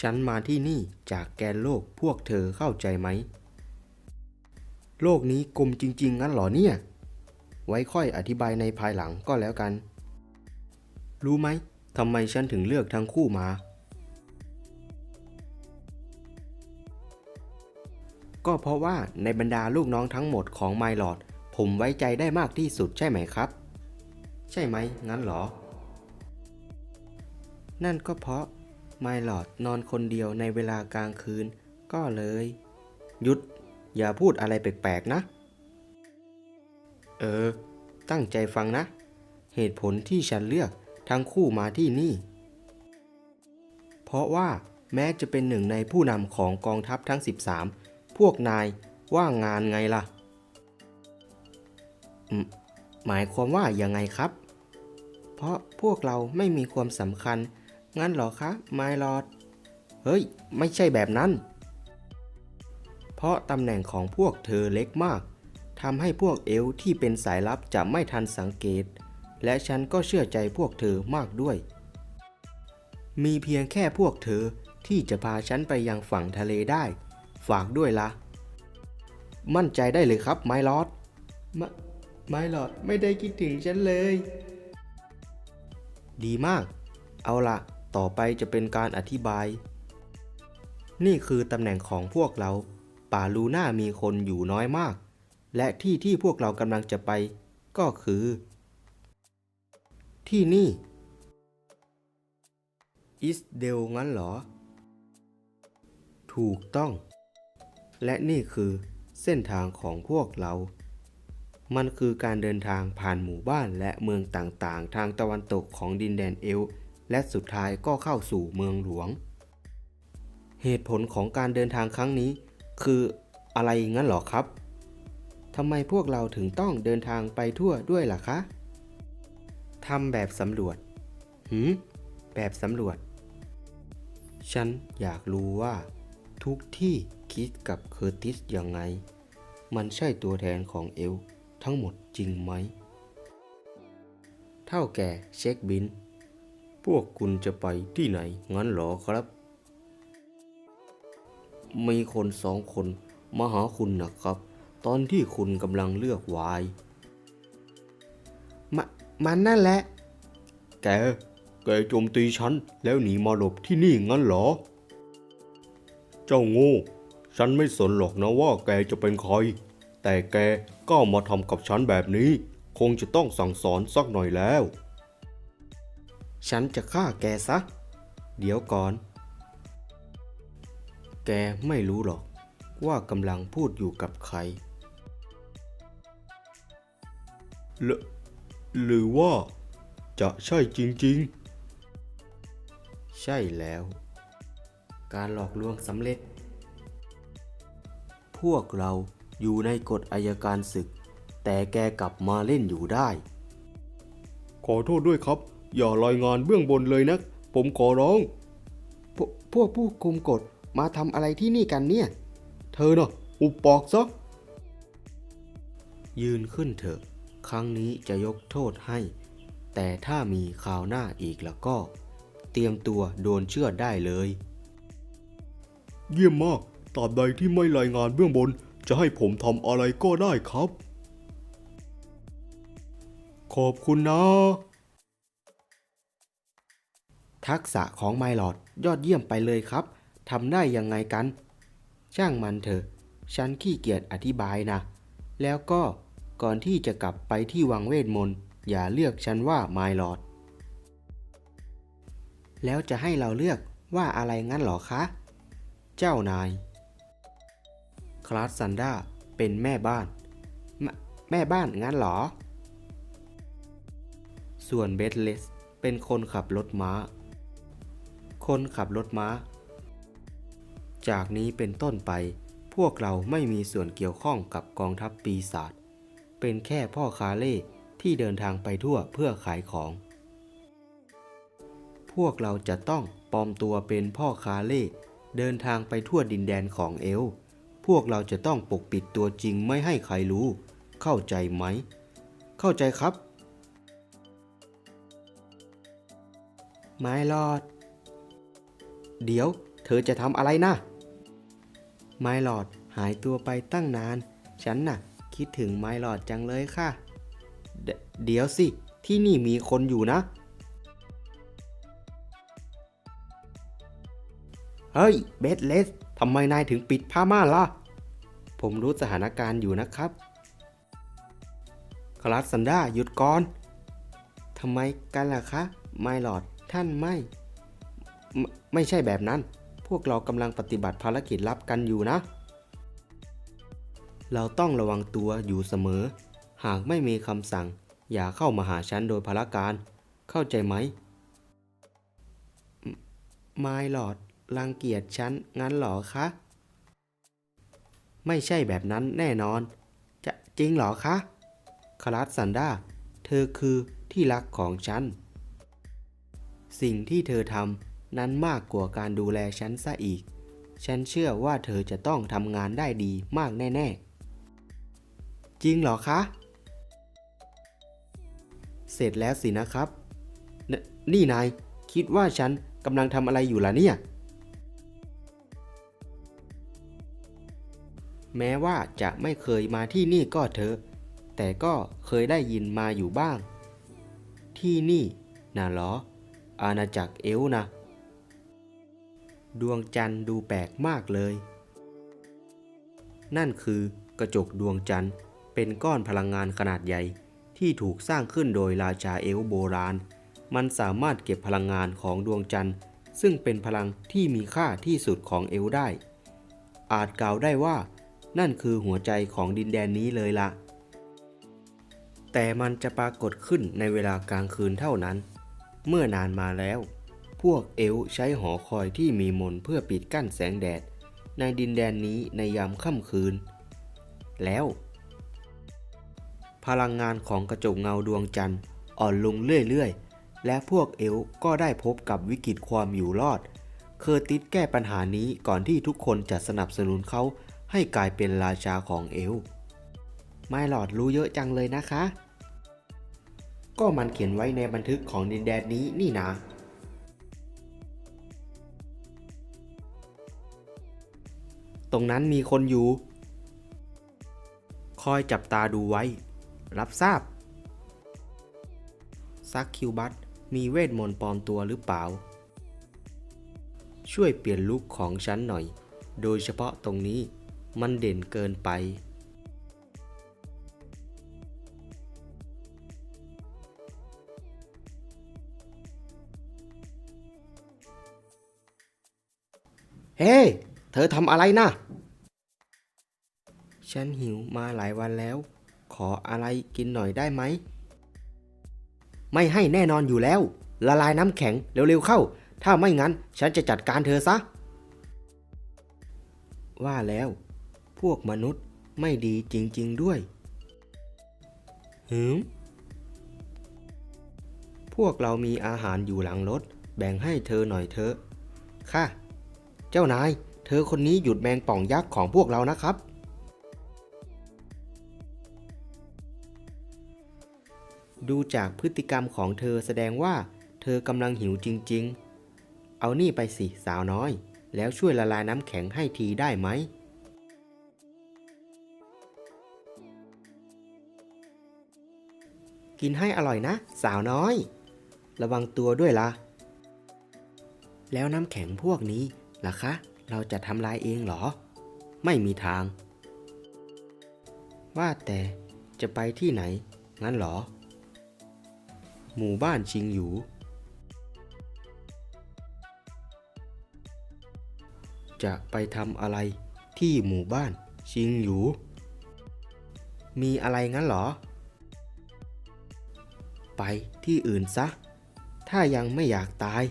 ฉันมาที่นี่จากแกนโลกพวกเธอเข้าใจไหม โลกนี้กลมจริง ๆ งั้นหรอเนี่ย ไว้ค่อยอธิบายในภายหลังก็แล้วกัน รู้ไหมทำไมฉันถึงเลือกทั้งคู่มา ก็เพราะว่าในบรรดาลูกน้องทั้งหมดของไมลอดผมไว้ใจได้มากที่สุดใช่ไหมครับ ใช่ไหมงั้นหรอ นั่นก็เพราะ ไมลอดนอนคนเดียวในเวลากลางคืน ก็เลย หยุด อย่าพูดอะไรแปลกๆนะ เออ ตั้งใจฟังนะ เหตุผลที่ฉันเลือกทั้งคู่มาที่นี่ เพราะว่าแม้จะเป็นหนึ่งในผู้นำของกองทัพทั้ง 13 พวกนายว่างงานไงล่ะ หมายความว่ายังไงครับ เพราะพวกเราไม่มีความสำคัญ งั้นเหรอคะไมลอดเฮ้ย ไม่ใช่แบบนั้น เพราะตำแหน่งของพวกเธอเล็กมากทำให้พวกเอลที่เป็นสายลับจะไม่ทันสังเกต และฉันก็เชื่อใจพวกเธอมากด้วย มีเพียงแค่พวกเธอที่จะพาฉันไปยังฝั่งทะเลได้ ฝากด้วยละมั่นใจได้เลยครับไมลอดไมลอดไม่ได้คิดถึงฉันเลย ดีมาก เอาล่ะ ต่อไปจะเป็นการอธิบาย นี่คือตำแหน่งของพวกเรา ป่าลูน่ามีคนอยู่น้อยมาก และที่ที่พวกเรากำลังจะไป ก็คือ ที่นี่ อิสเดลงั้นเหรอ ถูกต้อง และนี่คือเส้นทางของพวกเรา มันคือการเดินทางผ่านหมู่บ้านและเมืองต่างๆ ทางตะวันตกของดินแดนเอล และสุดท้ายก็เข้าสู่เมืองหลวง เหตุผลของการเดินทางครั้งนี้ คืออะไรงั้นหรอครับทำไมพวกเราถึงต้องเดินทางไปทั่วด้วยล่ะคะทำแบบสำรวจหืมแบบสำรวจ ฉันอยากรู้ว่า ทุกที่คิดกับเคอร์ติสยังไง มันใช่ตัวแทนของเอลทั้งหมดจริงไหม เท่าแก่เช็คบิน วกคุณจะไปที่ไหน งั้นเหรอครับ มีคนสองคนมาหาคุณนะครับ ตอนที่คุณกำลังเลือกวายมามันนั่นแหละ แก แกโจมตีฉัน แล้วหนีมาหลบที่นี่งั้นเหรอ เจ้าโง่ ฉันไม่สนหรอกนะว่าแกจะเป็นใคร แต่แกก็มาทำกับฉันแบบนี้ คงจะต้องสั่งสอนสักหน่อยแล้ว ฉันจะฆ่าแกซะ เดี๋ยวก่อน แกไม่รู้หรอกว่ากำลังพูดอยู่กับใครหรือหรือว่า จะใช่จริงๆ ใช่แล้ว การหลอกลวงสำเร็จ พวกเราอยู่ในกฎอายการศึก แต่แกกลับมาเล่นอยู่ได้ ขอโทษด้วยครับ อย่ารายงานเบื้องบนเลยนะ ผมขอร้องพวกพวกผู้คุมกฎมาทำอะไรที่นี่กันเนี่ย เธอน่ะอุบปากซะยืนขึ้นเถอะ ครั้งนี้จะยกโทษให้ แต่ถ้ามีข่าวหน้าอีกแล้วก็ เตรียมตัวโดนเชือดได้เลย เยี่ยมมากตราบใดที่ไม่รายงานเบื้องบน จะให้ผมทำอะไรก็ได้ครับ ขอบคุณนะ ทักษะของไมลอดยอดเยี่ยมไปเลยครับ ทำได้ยังไงกัน ช่างมันเถอะ ฉันขี้เกียจอธิบายนะ แล้วก็ก่อนที่จะกลับไปที่วังเวทมนต์ อย่าเลือกฉันว่าไมลอด แล้วจะให้เราเลือกว่าอะไรงั้นหรอคะ เจ้านาย คลาสซันดาเป็นแม่บ้านแมแม่บ้านงั้นเหรอ ส่วนเบธเลสเป็นคนขับรถม้า คนขับรถม้า จากนี้เป็นต้นไป พวกเราไม่มีส่วนเกี่ยวข้องกับกองทัพปีศาจ เป็นแค่พ่อคาเล่ที่เดินทางไปทั่วเพื่อขายของ พวกเราจะต้องปลอมตัวเป็นพ่อคาเล่เดินทางไปทั่วดินแดนของเอล พวกเราจะต้องปกปิดตัวจริงไม่ให้ใครรู้ เข้าใจไหม เข้าใจครับ ไม่รอด เดี๋ยว เธอจะทำอะไรนะไมลอดหายตัวไปตั้งนาน ฉันน่ะ คิดถึงไมลอดจังเลยค่ะเดเดี๋ยวสิ ที่นี่มีคนอยู่นะ เฮ้ย เบสเลสทำไมนายถึงปิดผ้าม่านล่ะ ผมรู้สถานการณ์อยู่นะครับคลาสซันดาหยุดก่อนทำไมกันล่ะคะ ไมลอดท่านไม่ ไม่ใช่แบบนั้น พวกเรากำลังปฏิบัติภารกิจลับกันอยู่นะ เราต้องระวังตัวอยู่เสมอ หากไม่มีคำสั่ง อย่าเข้ามาหาฉันโดยพลการ เข้าใจไหมไมลอดรังเกียจฉันงั้นหรอคะ ไม่ใช่แบบนั้นแน่นอน จะจริงหรอคะคลาสซันดาเธอคือที่รักของฉัน สิ่งที่เธอทำ นั้นมากกว่าการดูแลฉันซะอีก ฉันเชื่อว่าเธอจะต้องทำงานได้ดีมากแน่ ๆ จริงเหรอคะ เสร็จแล้วสินะครับนนี่นาย คิดว่าฉันกำลังทำอะไรอยู่ล่ะเนี่ย แม้ว่าจะไม่เคยมาที่นี่ก็เถอะ แต่ก็เคยได้ยินมาอยู่บ้าง ที่นี่น่ะเหรอ อาณาจักรเอลนะ ดวงจันทร์ดูแปลกมากเลย นั่นคือกระจกดวงจันทร์เป็นก้อนพลังงานขนาดใหญ่ที่ถูกสร้างขึ้นโดยราชาเอลโบราณ มันสามารถเก็บพลังงานของดวงจันทร์ ซึ่งเป็นพลังที่มีค่าที่สุดของเอลได้ อาจกล่าวได้ว่า นั่นคือหัวใจของดินแดนนี้เลยละ แต่มันจะปรากฏขึ้นในเวลากลางคืนเท่านั้น เมื่อนานมาแล้ว พวกเอลใช้หอคอยที่มีมนเพื่อปิดกั้นแสงแดด ในดินแดนนี้ในยามค่ำคืน แล้ว พลังงานของกระจกเงาดวงจันทร์อ่อนลงเรื่อยๆ และพวกเอลก็ได้พบกับวิกฤตความอยู่รอด เคอร์ติสแก้ปัญหานี้ก่อนที่ทุกคนจะสนับสนุนเขาให้กลายเป็นราชาของเอลไม่หลอดรู้เยอะจังเลยนะคะ ก็มันเขียนไว้ในบันทึกของดินแดนนี้นี่นะ ตรงนั้นมีคนอยู่ คอยจับตาดูไว้ รับทราบ ซักคิวบัตมีเวทมนต์ปลอมตัวหรือเปล่า ช่วยเปลี่ยนลุคของฉันหน่อย โดยเฉพาะตรงนี้มันเด่นเกินไป เฮ้ เธอทำอะไรนะฉันหิวมาหลายวันแล้ว ขออะไรกินหน่อยได้ไหม ไม่ให้แน่นอนอยู่แล้ว ละลายน้ำแข็งเร็วๆเข้า ถ้าไม่งั้นฉันจะจัดการเธอซะ ว่าแล้ว พวกมนุษย์ไม่ดีจริง ๆด้วย หืม พวกเรามีอาหารอยู่หลังรถ แบ่งให้เธอหน่อยเถอะ ค่ะ เจ้านาย เธอคนนี้หยุดแมงป่องยักษ์ของพวกเรานะครับ ดูจากพฤติกรรมของเธอแสดงว่า เธอกำลังหิวจริง ๆ เอานี่ไปสิสาวน้อย แล้วช่วยละลายน้ำแข็งให้ทีได้ไหมกินให้อร่อยนะ สาวน้อย ระวังตัวด้วยล่ะ แล้วน้ำแข็งพวกนี้ล่ะคะ เราจะทำลายเองเหรอ ไม่มีทาง ว่าแต่จะไปที่ไหน งั้นเหรอ หมู่บ้านชิงหยูจะไปทำอะไรที่หมู่บ้านชิงหยูมีอะไรงั้นเหรอ ไปที่อื่นซะ ถ้ายังไม่อยากตาย